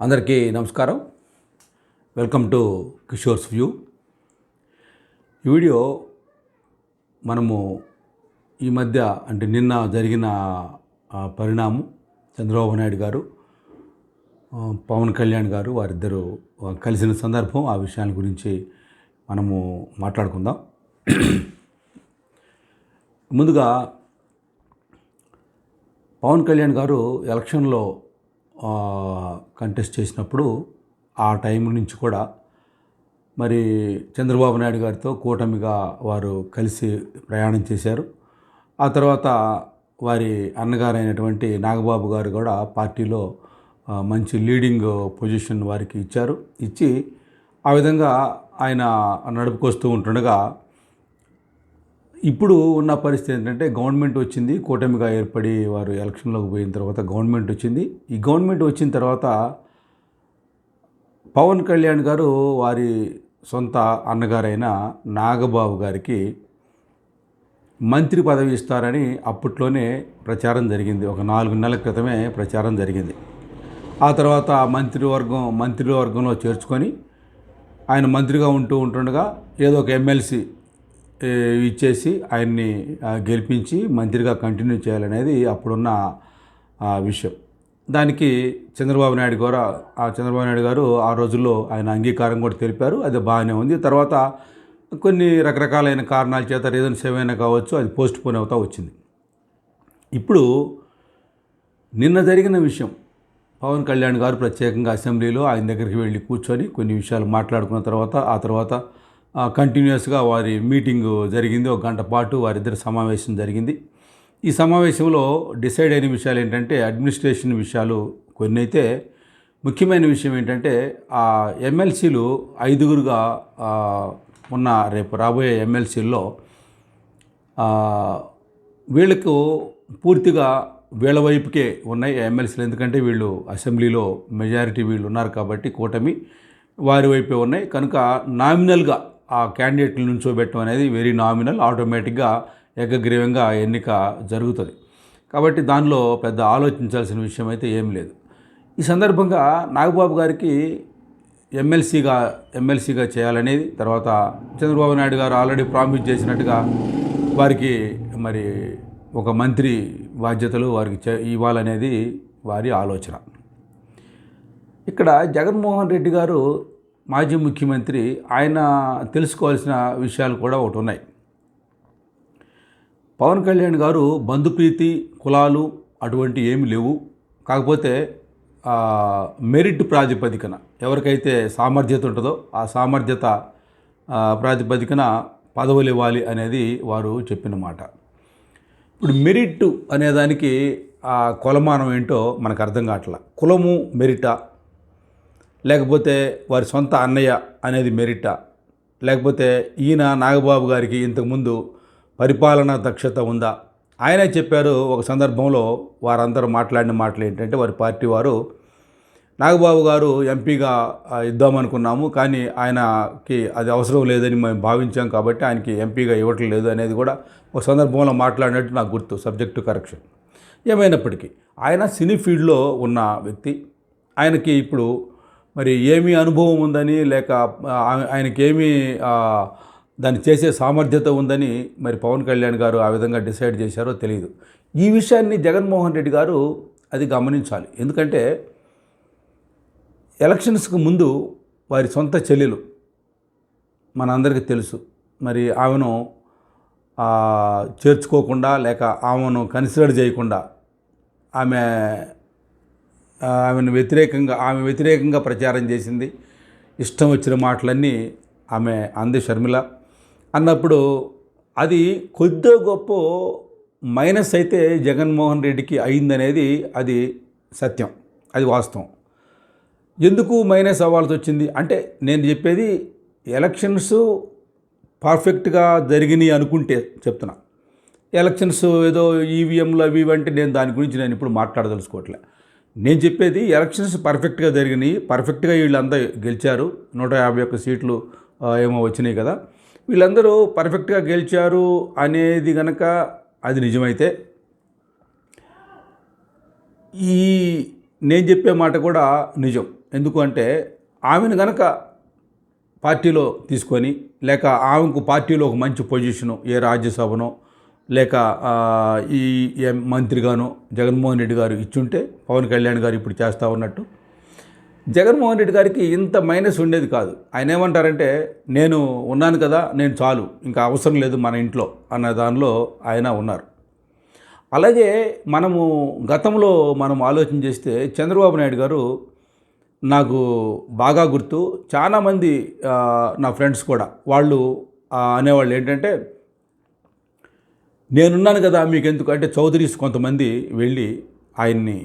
అందరికీ నమస్కారం. Welcome to Kishore's view ఈ వీడియో మనము ఈ మధ్య అంటే నిన్న జరిగిన పరిణామం చంద్రబాబు నాయుడు గారు పవన్ కళ్యాణ్ గారు వారిద్దరూ కలిసిన సందర్భం ఆ విషయాల గురించి మనము మాట్లాడుకుందాం. ముందుగా పవన్ కళ్యాణ్ గారు ఎలక్షన్లో కంటెస్ట్ చేసినప్పుడు ఆ టైం నుంచి కూడా మరి చంద్రబాబు నాయుడు గారితో కూటమిగా వారు కలిసి ప్రయాణం చేశారు. ఆ తర్వాత వారి అన్నగారైనటువంటి నాగబాబు గారు కూడా పార్టీలో మంచి లీడింగ్ పొజిషన్ వారికి ఇచ్చారు. ఇచ్చి ఆ విధంగా ఆయన నడుపుకొస్తూ ఉంటుండగా ఇప్పుడు ఉన్న పరిస్థితి ఏంటంటే గవర్నమెంట్ వచ్చింది కూటమిగా ఏర్పడి వారు ఎలక్షన్లోకి పోయిన తర్వాత గవర్నమెంట్ వచ్చింది. ఈ గవర్నమెంట్ వచ్చిన తర్వాత పవన్ కళ్యాణ్ గారు వారి సొంత అన్నగారైన నాగబాబు గారికి మంత్రి పదవి ఇస్తారని అప్పట్లోనే ప్రచారం జరిగింది. ఒక నాలుగు నెలల క్రితమే ప్రచారం జరిగింది. ఆ తర్వాత మంత్రివర్గం మంత్రివర్గంలో చేర్చుకొని ఆయన మంత్రిగా ఉంటూ ఉంటుండగా ఏదో ఒక ఎమ్మెల్సీ ఇచ్చేసి ఆయన్ని గెలిపించి మంత్రిగా కంటిన్యూ చేయాలనేది అప్పుడున్న విషయం. దానికి చంద్రబాబు నాయుడు గారు ఆ చంద్రబాబు నాయుడు గారు ఆ రోజుల్లో ఆయన అంగీకారం కూడా తెలిపారు. అది బాగానే ఉంది. తర్వాత కొన్ని రకరకాలైన కారణాల చేత రీజన్స్ ఏమైనా కావచ్చు అది పోస్ట్ పోన్ అవుతా వచ్చింది. ఇప్పుడు నిన్న జరిగిన విషయం పవన్ కళ్యాణ్ గారు ప్రత్యేకంగా అసెంబ్లీలో ఆయన దగ్గరికి వెళ్ళి కూర్చొని కొన్ని విషయాలు మాట్లాడుకున్న తర్వాత ఆ తర్వాత కంటిన్యూస్గా వారి మీటింగ్ జరిగింది. ఒక గంట పాటు వారిద్దరి సమావేశం జరిగింది. ఈ సమావేశంలో డిసైడ్ అయిన విషయాలు ఏంటంటే అడ్మినిస్ట్రేషన్ విషయాలు కొన్ని అయితే. ముఖ్యమైన విషయం ఏంటంటే ఆ ఎమ్మెల్సీలు ఐదుగురుగా ఉన్న రేపు రాబోయే ఎమ్మెల్సీల్లో వీళ్ళకు పూర్తిగా వీళ్ళ వైపుకే ఉన్నాయి ఎమ్మెల్సీలు. ఎందుకంటే వీళ్ళు అసెంబ్లీలో మెజారిటీ వీళ్ళు ఉన్నారు కాబట్టి కూటమి వారి వైపే ఉన్నాయి. కనుక నామినల్గా ఆ క్యాండిడేట్ని నుంచోబెట్టడం అనేది వెరీ నామినల్ ఆటోమేటిక్గా ఏకగ్రీవంగా ఎన్నిక జరుగుతుంది. కాబట్టి దానిలో పెద్ద ఆలోచించాల్సిన విషయం అయితే ఏం లేదు. ఈ సందర్భంగా నాగబాబు గారికి ఎమ్మెల్సీగా ఎమ్మెల్సీగా చేయాలనేది తర్వాత చంద్రబాబు నాయుడు గారు ఆల్రెడీ ప్రామిస్ చేసినట్టుగా వారికి మరి ఒక మంత్రి బాధ్యతలు వారికి చే- ఇవ్వాలనేది వారి ఆలోచన. ఇక్కడ జగన్మోహన్ రెడ్డి గారు మాజీ ముఖ్యమంత్రి ఆయన తెలుసుకోవాల్సిన విషయాలు కూడా ఒకటి ఉన్నాయి. పవన్ కళ్యాణ్ గారు బంధుప్రీతి కులాలు అటువంటి ఏమి లేవు. కాకపోతే మెరిట్ ప్రాతిపదికన ఎవరికైతే సామర్థ్యత ఉంటుందో ఆ సామర్థ్యత ప్రాతిపదికన పదవులు ఇవ్వాలి అనేది వారు చెప్పిన మాట. ఇప్పుడు మెరిట్ అనేదానికి ఆ కులమానం ఏంటో మనకు అర్థం కావట్లా. కులము మెరిటా? లేకపోతే వారి సొంత అన్నయ్య అనేది మెరిటా. లేకపోతే ఈయన నాగబాబు గారికి ఇంతకుముందు పరిపాలనా దక్షత ఉందా? ఆయనే చెప్పారు ఒక సందర్భంలో వారందరూ మాట్లాడిన మాటలు ఏంటంటే వారి పార్టీ వారు నాగబాబు గారు ఎంపీగా ఇద్దామనుకున్నాము కానీ ఆయనకి అది అవసరం లేదని మేము భావించాం కాబట్టి ఆయనకి ఎంపీగా ఇవ్వటం లేదు అనేది కూడా ఒక సందర్భంలో మాట్లాడినట్టు నాకు గుర్తు సబ్జెక్టు కరెక్షన్. ఏమైనప్పటికీ ఆయన సినీ ఫీల్డ్లో ఉన్న వ్యక్తి. ఆయనకి ఇప్పుడు మరి ఏమి అనుభవం ఉందని లేక ఆ, ఆయనకి ఏమి దాన్ని చేసే సామర్థ్యత ఉందని మరి పవన్ కళ్యాణ్ గారు ఆ విధంగా డిసైడ్ చేశారో తెలియదు ఈ విషయాన్ని జగన్మోహన్ రెడ్డి గారు అది గమనించాలి. ఎందుకంటే ఎలక్షన్స్కి ముందు వారి సొంత చెల్లెలు మనందరికీ తెలుసు. మరి ఆమెను చేర్చుకోకుండా లేక ఆమెను కన్సిడర్ చేయకుండా ఆమె ఆమెను వ్యతిరేకంగా ఆమె వ్యతిరేకంగా ప్రచారం చేసింది. ఇష్టం వచ్చిన మాటలన్నీ ఆమె అంది షర్మిల. అన్నప్పుడు అది కొద్దో గొప్ప మైనస్ అయితే జగన్మోహన్ రెడ్డికి అయిందనేది అది సత్యం. అది వాస్తవం. ఎందుకు మైనస్ అవ్వాల్సి వచ్చింది? అంటే నేను చెప్పేది ఎలక్షన్స్ పర్ఫెక్ట్గా జరిగినాయి అనుకుంటే చెప్తున్నా. ఎలక్షన్స్ ఏదో ఈవీఎంలు అవి ఇవి అంటే నేను దాని గురించి నేను ఇప్పుడు మాట్లాడదలుచుకోవట్లే. నేను చెప్పేది ఎలక్షన్స్ పర్ఫెక్ట్గా జరిగినాయి. పర్ఫెక్ట్గా వీళ్ళంతా గెలిచారు. నూట యాభై ఒక్క సీట్లు ఏమో వచ్చినాయి కదా. వీళ్ళందరూ పర్ఫెక్ట్గా గెలిచారు అనేది గనక అది నిజమైతే ఈ నేను చెప్పే మాట కూడా నిజం. ఎందుకంటే ఆమెను గనక పార్టీలో తీసుకొని లేక ఆమెకు పార్టీలో ఒక మంచి పొజిషను ఏ రాజ్యసభనో లేక ఈ మంత్రిగాను మంత్రిగానో జగన్మోహన్ రెడ్డి గారు ఇచ్చుంటే పవన్ కళ్యాణ్ గారు ఇప్పుడు చేస్తూ ఉన్నట్టు. జగన్మోహన్ రెడ్డి గారికి ఇంత మైనస్ ఉండేది కాదు. ఆయన ఏమంటారంటే నేను ఉన్నాను కదా నేను చాలు ఇంకా అవసరం లేదు మన ఇంట్లో అన్న దానిలో ఆయన ఉన్నారు. అలాగే మనము గతంలో మనం ఆలోచన చేస్తే చంద్రబాబు నాయుడు గారు నాకు బాగా గుర్తు చాలామంది నా ఫ్రెండ్స్ కూడా వాళ్ళు అనేవాళ్ళు ఏంటంటే నేనున్నాను కదా మీకు ఎందుకు అంటే చౌదరీస్ కొంతమంది వెళ్ళి ఆయన్ని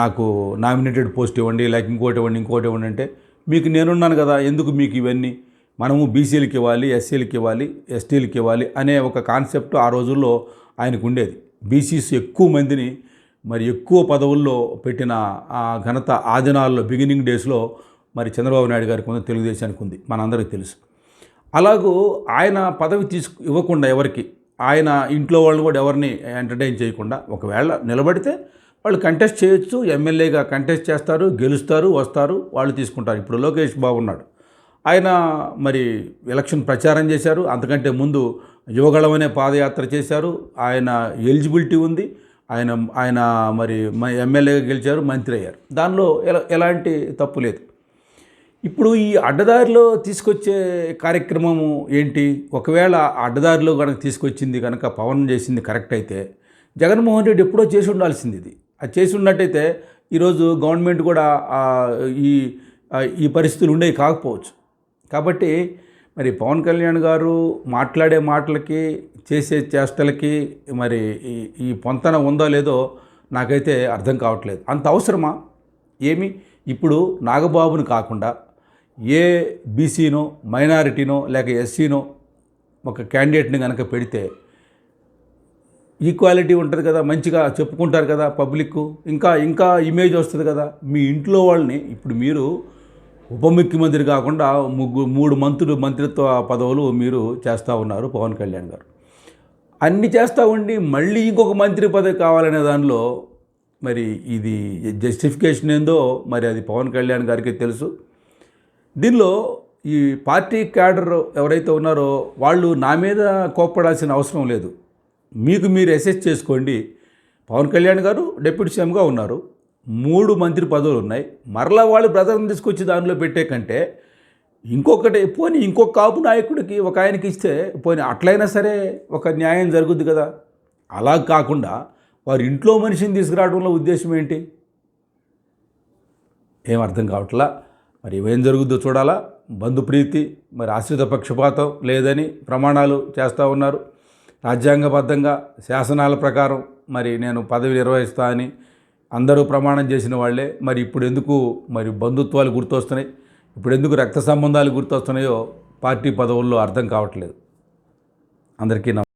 నాకు నామినేటెడ్ పోస్ట్ ఇవ్వండి లేక ఇంకోటి ఇవ్వండి ఇంకోటి ఇవ్వండి అంటే మీకు నేనున్నాను కదా ఎందుకు మీకు ఇవన్నీ? మనము బీసీలకి ఇవ్వాలి ఎస్సీలకి ఇవ్వాలి ఎస్టీలకి ఇవ్వాలి అనే ఒక కాన్సెప్ట్ ఆ రోజుల్లో ఆయనకు ఉండేది. బీసీస్ ఎక్కువ మందిని మరి ఎక్కువ పదవుల్లో పెట్టిన ఆ ఘనత ఆదినాల్లో బిగినింగ్ డేస్లో మరి చంద్రబాబు నాయుడు గారికి ఉంది తెలుగుదేశానికి ఉంది మనందరికీ తెలుసు. అలాగూ ఆయన పదవి తీసుకు ఇవ్వకుండా ఎవరికి? ఆయన ఇంట్లో వాళ్ళు కూడా ఎవరిని ఎంటర్టైన్ చేయకుండా ఒకవేళ నిలబడితే వాళ్ళు కంటెస్ట్ చేయొచ్చు ఎమ్మెల్యేగా కంటెస్ట్ చేస్తారు గెలుస్తారు వస్తారు వాళ్ళు తీసుకుంటారు. ఇప్పుడు లోకేష్ బాబు ఉన్నాడు. ఆయన మరి ఎలక్షన్ ప్రచారం చేశారు. అంతకంటే ముందు యువగళం అనే పాదయాత్ర చేశారు. ఆయన ఎలిజిబిలిటీ ఉంది. ఆయన ఆయన మరి ఎమ్మెల్యేగా గెలిచారు మంత్రి అయ్యారు. దానిలో ఎలా ఎలాంటి తప్పు లేదు. ఇప్పుడు ఈ అడ్డదారిలో తీసుకొచ్చే కార్యక్రమము ఏంటి? ఒకవేళ ఆ అడ్డదారిలో కనుక తీసుకొచ్చింది కనుక పవన్ చేసింది కరెక్ట్ అయితే జగన్మోహన్ రెడ్డి ఎప్పుడో చేసి ఉండాల్సింది ఇది. అది చేసి ఉన్నట్టయితే ఈరోజు గవర్నమెంట్ కూడా ఈ ఈ పరిస్థితులు ఉండేవి కాకపోవచ్చు. కాబట్టి మరి పవన్ కళ్యాణ్ గారు మాట్లాడే మాటలకి చేసే చేష్టలకి మరి ఈ ఈ పొంతన ఉందో లేదో నాకైతే అర్థం కావట్లేదు. అంత అవసరమా? ఏమి? ఇప్పుడు నాగబాబుని కాకుండా ఏ బీసీనో మైనారిటీనో లేక ఎస్సీనో ఒక క్యాండిడేట్ని కనుక పెడితే ఈక్వాలిటీ ఉంటుంది కదా మంచిగా చెప్పుకుంటారు కదా పబ్లిక్ ఇంకా ఇంకా ఇమేజ్ వస్తుంది కదా. మీ ఇంట్లో వాళ్ళని ఇప్పుడు మీరు ఉప ముఖ్యమంత్రి కాకుండా ముగ్గు మూడు మంత్రులు మంత్రిత్వ పదవులు మీరు చేస్తూ ఉన్నారు పవన్ కళ్యాణ్ గారు. అన్ని చేస్తూ ఉండి మళ్ళీ ఇంకొక మంత్రి పదవి కావాలనే దానిలో మరి ఇది జస్టిఫికేషన్ ఏందో మరి అది పవన్ కళ్యాణ్ గారికి తెలుసు. దీనిలో ఈ పార్టీ క్యాడర్ ఎవరైతే ఉన్నారో వాళ్ళు నా మీద కోప్పడాల్సిన అవసరం లేదు. మీకు మీరు అసెస్ చేసుకోండి. పవన్ కళ్యాణ్ గారు డిప్యూటీ సీఎంగా ఉన్నారు. మూడు మంత్రి పదవులు ఉన్నాయి. మరలా వాళ్ళు బ్రదర్ని తీసుకొచ్చి దానిలో పెట్టే కంటే ఇంకొకటి పోనీ ఇంకొక కాపు నాయకుడికి ఒక ఆయనకి ఇస్తే పోనీ అట్లయినా సరే ఒక న్యాయం జరుగుద్ది కదా. అలా కాకుండా వారి ఇంట్లో మనిషిని తీసుకురావడంలో ఉద్దేశం ఏంటి? ఏం అర్థం కావట్లా? మరి ఏం జరుగుద్దో చూడాలా? బంధుప్రీతి మరి ఆశ్రిత పక్షపాతం లేదని ప్రమాణాలు చేస్తూ ఉన్నారు. రాజ్యాంగబద్ధంగా శాసనాల ప్రకారం మరి నేను పదవి నిర్వహిస్తా అని అందరూ ప్రమాణం చేసిన వాళ్ళే. మరి ఇప్పుడు ఎందుకు మరి బంధుత్వాలు గుర్తొస్తున్నాయి? ఇప్పుడు ఎందుకు రక్త సంబంధాలు గుర్తొస్తున్నాయో పార్టీ పదవుల్లో అర్థం కావట్లేదు. అందరికీ నమస్కారం